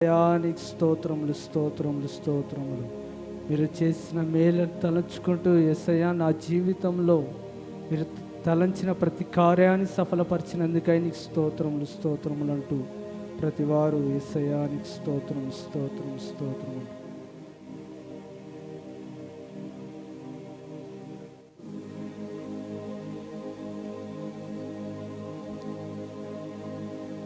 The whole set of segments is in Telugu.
దయానికి స్తోత్రములు స్తోత్రములు స్తోత్రములు. మీరు చేసిన మేలు తలంచుకుంటూ ఎస్ఐయా నా జీవితంలో మీరు తలంచిన ప్రతి కార్యాన్ని సఫలపరిచినందుకై నీకు స్తోత్రములు స్తోత్రములు అంటూ ప్రతివారు వారు ఎస్ఐయానికి స్తోత్రం స్తోత్రం స్తోత్రం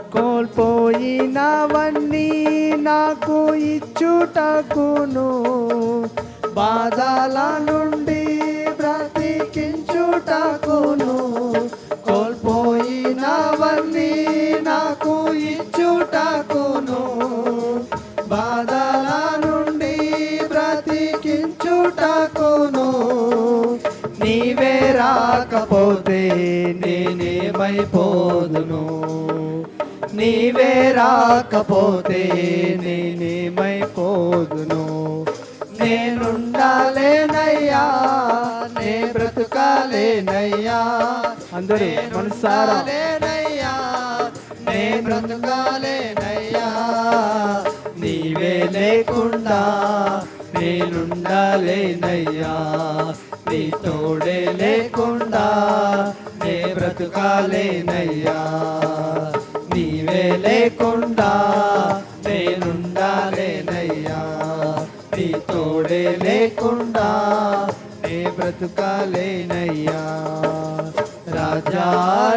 కోల్పోయినవన్నీ నాకు ఇచ్చుటకును. బాధల నుండి బ్రతికించుటకును. కోల్పోయినవన్నీ నాకు ఇచ్చుటకును. బాధల నుండి బ్రతికించుటకును. నీవే రాకపోతే నేనేమైపోదును. నీవే రాకపోతే నేనేమైపోదును నేనుండాలేనయ్యా నే బ్రతుకాలేనయ్యా. అందరూ మనసారా. నే బ్రతుకాలేనయ్యా. నీవే లేకుండా నేనుండాలేనయ్యా. నీ తోడే లేకుండా నే బ్రతుకాలేనయ్యా. నీవే లేకుండా నేనుండాలేనయ్యా నీ తోడే లేకుండా నే బ్రతుకాలేనయ్యా. రాజా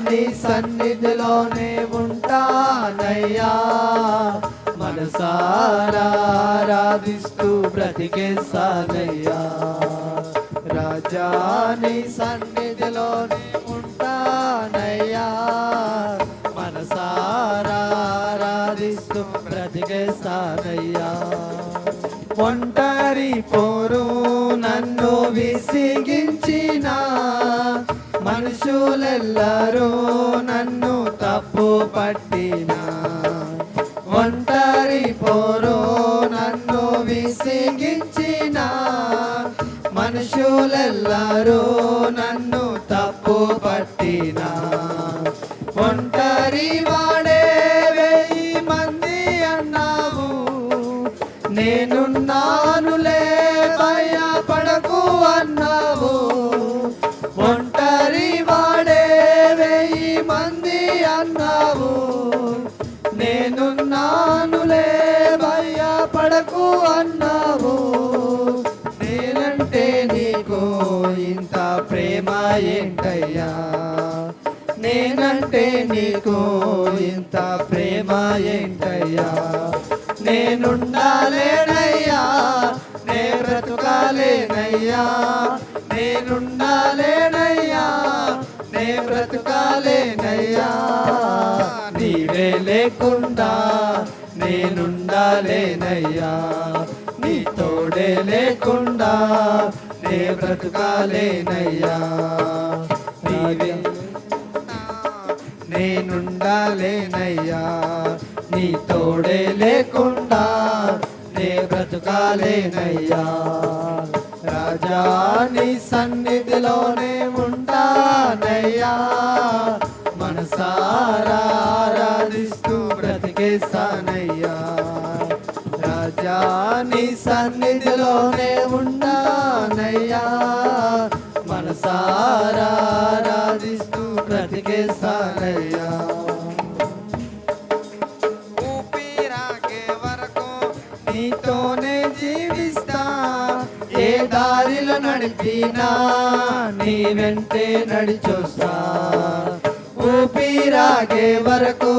నీ సన్నిధిలోనే ఉంటానయ్యా. మనసారాధిస్తూ బ్రతికేస్తానయ్యా. రాజా నీ సన్నిధిలోనే ఉంటానయ్యా. బ్రతికేస్తానయ్యా ఒంటరి పోరు నన్ను విసిగించిన మనుషులెల్లరూ నన్ను తప్పు పట్టిన. ఒంటరి పోరు నన్ను విసిగించిన మనుషులెల్లరూ నన్ను నేనంటే నీకు ఇంత ప్రేమ ఏంటయ్యా? నేనుండాలేనయ్యా నే బ్రతుకాలేనయ్యా. నేనుండాలేనయ్యా నే బ్రతుకాలేనయ్యా. నీవే లేకుండా నేనుండాలేనయ్యా. నీ తోడే లేకుండా నే బ్రతుకాలేనయ్యా. నీవే నేనుండాలేనయ్యా. నీ తోడే లేకుండా నే బ్రతకాలేనయ్యా. రాజా నీ సన్నిధిలోనే ఉంటానయ్యా. మనసారా ఆరాధిస్తూ బ్రతికేస్తానయ్యా. రాజా నీ సన్నిధిలోనే ఉంటానయ్యా. మనసారా నడిపినా నీ వెంటే నడిచొస్తా. ఊపిరాగే వరకు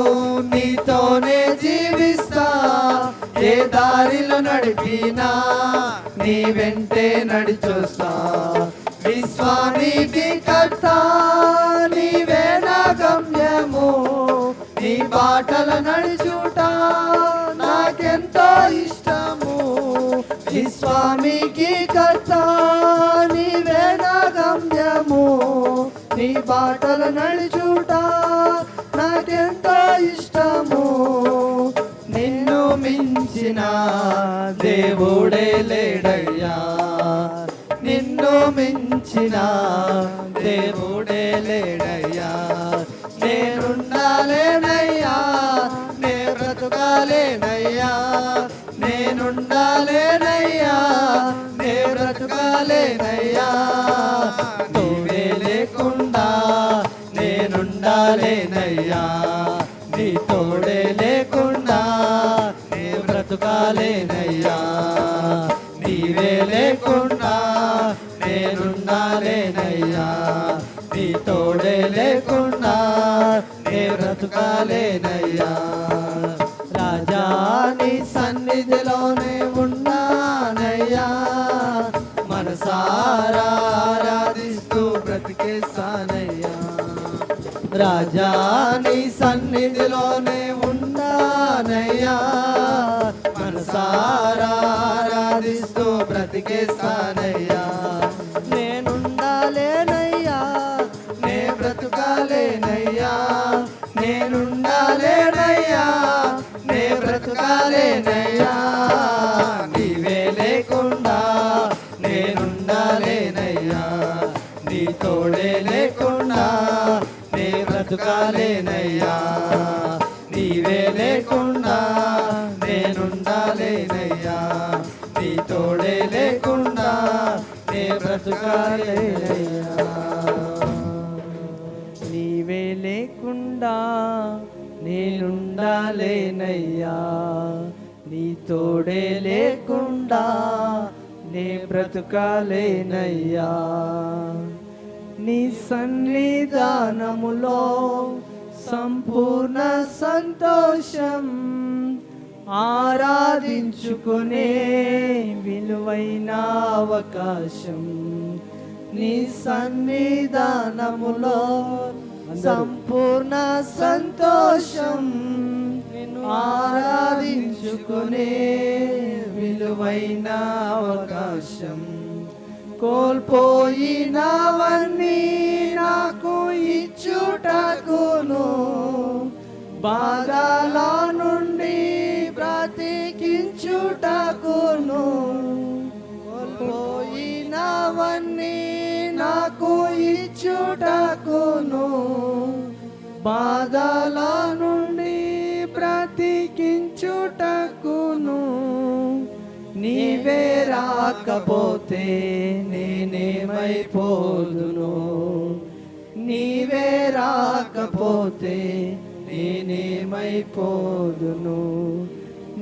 నీతోనే జీవిస్తా. ఏ దారిలో నడిపినా నీ వెంటే నడిచొస్తా. విశ్వానికి కర్త నీవే నా గమ్యము నీ బాటలు నడుచుట నాకెంతో ఇష్టము. ఈ స్వామికి కర్త బాటలు నడుచుట నాకెంతో ఇష్టము నిన్ను మించిన దేవుడే లేడయ్యా. నిన్ను మించిన దేవుడే లేడయ్యా. నేనుండాలేనయ్యా నే బ్రతుకాలేనయ్యా నేనుండాలేనయ్యా నే బ్రతుకాలేనయ్యా లేకుండా నే బ్రతుకాలేనయ్యా రాజా నీ సన్నిధిలోనే ఉన్నానయ్యా మనసారా ఆరాధిస్తూ బ్రతికేస్తానయ్యా రాజా నీ సన్నిధిలోనే ఉన్నానయ్యా మనసారా ఆరాధిస్తూ బ్రతికేస్తానయ్యా బ్రతుకాలేనయ్యా. నీవే లేకుండా నేనుండాలేనయ్యా. నీ తోడే లేకుండా నే బ్రతుకాలేనయ్యా. నీ సన్నిధానములో సంపూర్ణ సంతోషం ఆరాధించుకునే విలువైన అవకాశం నీ సన్నిధానములో సంపూర్ణ సంతోషం ఆరాధించుకునే విలువైన అవకాశం కోల్పోయినవన్నీ నాకు ఇచ్చుటకును బాధల నుండి బ్రతికించుటకును. పోయినవన్నీ నాకు ఇచ్చుటకును. బాధల నుండి బ్రతికించుటకును. నీవే రాకపోతే నేనేమైపోదును. నీవే రాకపోతే నేనేమైపోదును.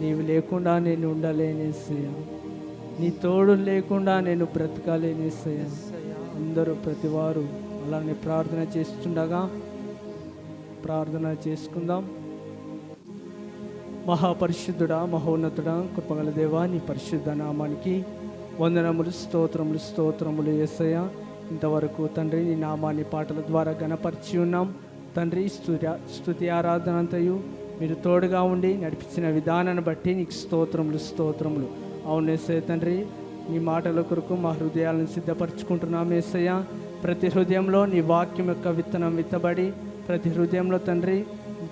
నీవు లేకుండా నేను ఉండలేనేసయ్యా నీ తోడు లేకుండా నేను బ్రతకాలేనేసయ్యా అందరూ ప్రతివారు అలానే ప్రార్థన చేస్తుండగా ప్రార్థన చేసుకుందాం. మహాపరిశుద్ధుడా మహోన్నతుడా కృపగల దేవా నీ పరిశుద్ధ నామానికి వందనములు స్తోత్రములు స్తోత్రములు ఏసయ్య. ఇంతవరకు తండ్రి నీ నామాన్ని పాటల ద్వారా గణపరిచి ఉన్నాం. తండ్రి స్తుతి స్తుతి ఆరాధనంతయు మీరు తోడుగా ఉండి నడిపించిన విధానాన్ని బట్టి నీకు స్తోత్రములు స్తోత్రములు. అవును ఏసయ్య తండ్రి నీ మాటల కొరకు మా హృదయాలను సిద్ధపరచుకుంటున్నాం ఏసయ్య. ప్రతి హృదయంలో నీ వాక్యం యొక్క విత్తనం విత్తబడి ప్రతి హృదయంలో తండ్రి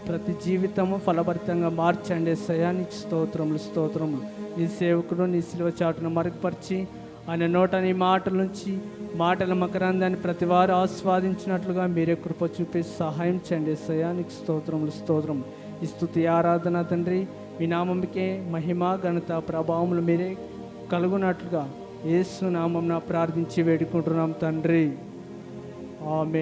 ప్రతి జీవితము ఫలభరితంగా మార్చండి ఏసయ్య. నీకు స్తోత్రములు స్తోత్రములు. నీ సేవకుడు నీ శిలువ చాటును మరుగుపరిచి ఆయన నోట నీ మాటల నుంచి మాటల మకరందాన్ని ప్రతి వారు ఆస్వాదించినట్లుగా మీరే కృప చూపి సహాయం చేయండి ఏసయ్య. నీకు స్తోత్రములు స్తోత్రములు. ఈ స్థుతి ఆరాధన తండ్రి మీ నామంకే మహిమ ఘనత ప్రభావములు మీరే కలుగునట్లుగా ఏసు నామం ప్రార్థించి వేడుకుంటున్నాం తండ్రి. ఆమె